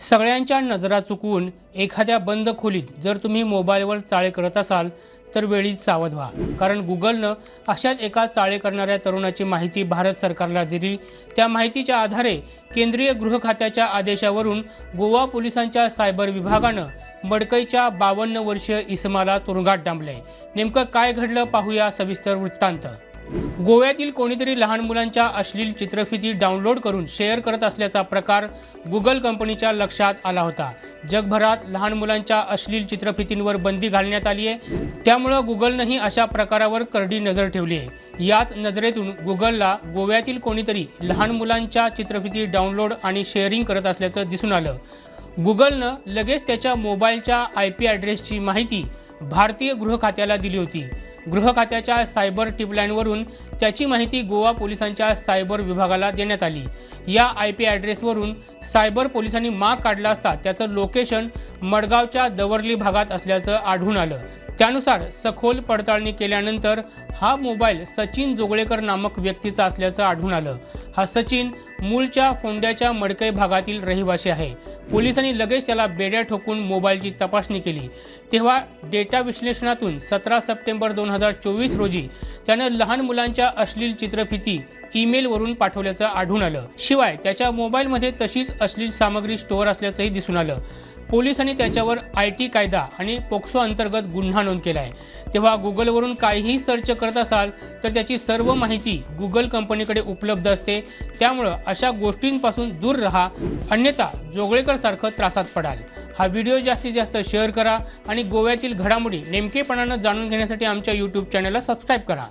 सगळ्यांच्या नजरा चुकवून एखाद्या बंद खोलीत जर तुम्ही मोबाईलवर चाळे करत असाल तर वेळीच सावध व्हा. कारण गुगलनं अशाच एका चाळे करणाऱ्या तरुणाची माहिती भारत सरकारला दिली. त्या माहितीच्या आधारे केंद्रीय गृह खात्याच्या आदेशावरून गोवा पोलिसांच्या सायबर विभागानं मडकईच्या बावन्न वर्षीय इसमाला तुरुंगात डांबले. नेमकं काय घडलं पाहूया सविस्तर वृत्तांत. गोव्यातील कोणीतरी लहान मुलांच्या अश्लील चित्रफिती डाउनलोड करून शेअर करत असल्याचा प्रकार गुगल कंपनीच्या लक्षात आला होता. जगभरात लहान मुलांच्या अश्लील चित्रफितींवर बंदी घालण्यात आली आहे. त्यामुळं गुगलनंही अशा प्रकारावर करडी नजर ठेवली आहे. याच नजरेतून गुगलला गोव्यातील कोणीतरी लहान मुलांच्या चित्रफिती डाउनलोड आणि शेअरिंग करत असल्याचं दिसून आलं. गुगलनं लगेच त्याच्या मोबाईलच्या आय पी ॲड्रेसची माहिती भारतीय गृह खात्याला दिली होती. गृह खात्याच्या सायबर टिपलाईनवरून त्याची माहिती गोवा पोलिसांच्या सायबर विभागाला देण्यात आली. या आय पी ॲड्रेसवरून सायबर पोलिसांनी माग काढला असता त्याचं लोकेशन मडगावच्या दवर्ली भागात असल्याचं आढळून आलं. त्यानुसार सखोल पडताळणी केल्यानंतर हा मोबाईल सचिन जोगळेकर नामक व्यक्तीचा असल्याचं आढळून आलं. हा सचिन मूळच्या फोंड्याच्या मडकई भागातील रहिवासी आहे. पोलिसांनी लगेच त्याला बेड्या ठोकून मोबाईलची तपासणी केली. तेव्हा डेटा विश्लेषणातून सतरा सप्टेंबर दोन हजार चोवीस रोजी त्यानं लहान मुलांच्या अश्लील चित्रफिती ईमेलवरून पाठवल्याचं आढळून आलं. शिवाय त्याच्या मोबाईलमध्ये तशीच अश्लील सामग्री स्टोअर असल्याचंही दिसून आलं. पोलिसांनी त्याच्यावर आय टी कायदा आणि पोक्सो अंतर्गत गुन्हा नोंद केला आहे. तेव्हा गुगलवरून काहीही सर्च करत असाल तर त्याची सर्व माहिती गुगल कंपनीकडे उपलब्ध असते. त्यामुळं अशा गोष्टींपासून दूर राहा अन्यथा जोगळेकरसारखं त्रासात पडाल. हा व्हिडिओ जास्तीत जास्त शेअर करा आणि गोव्यातील घडामोडी नेमकेपणानं जाणून घेण्यासाठी आमच्या यूट्यूब चॅनलला सबस्क्राईब करा.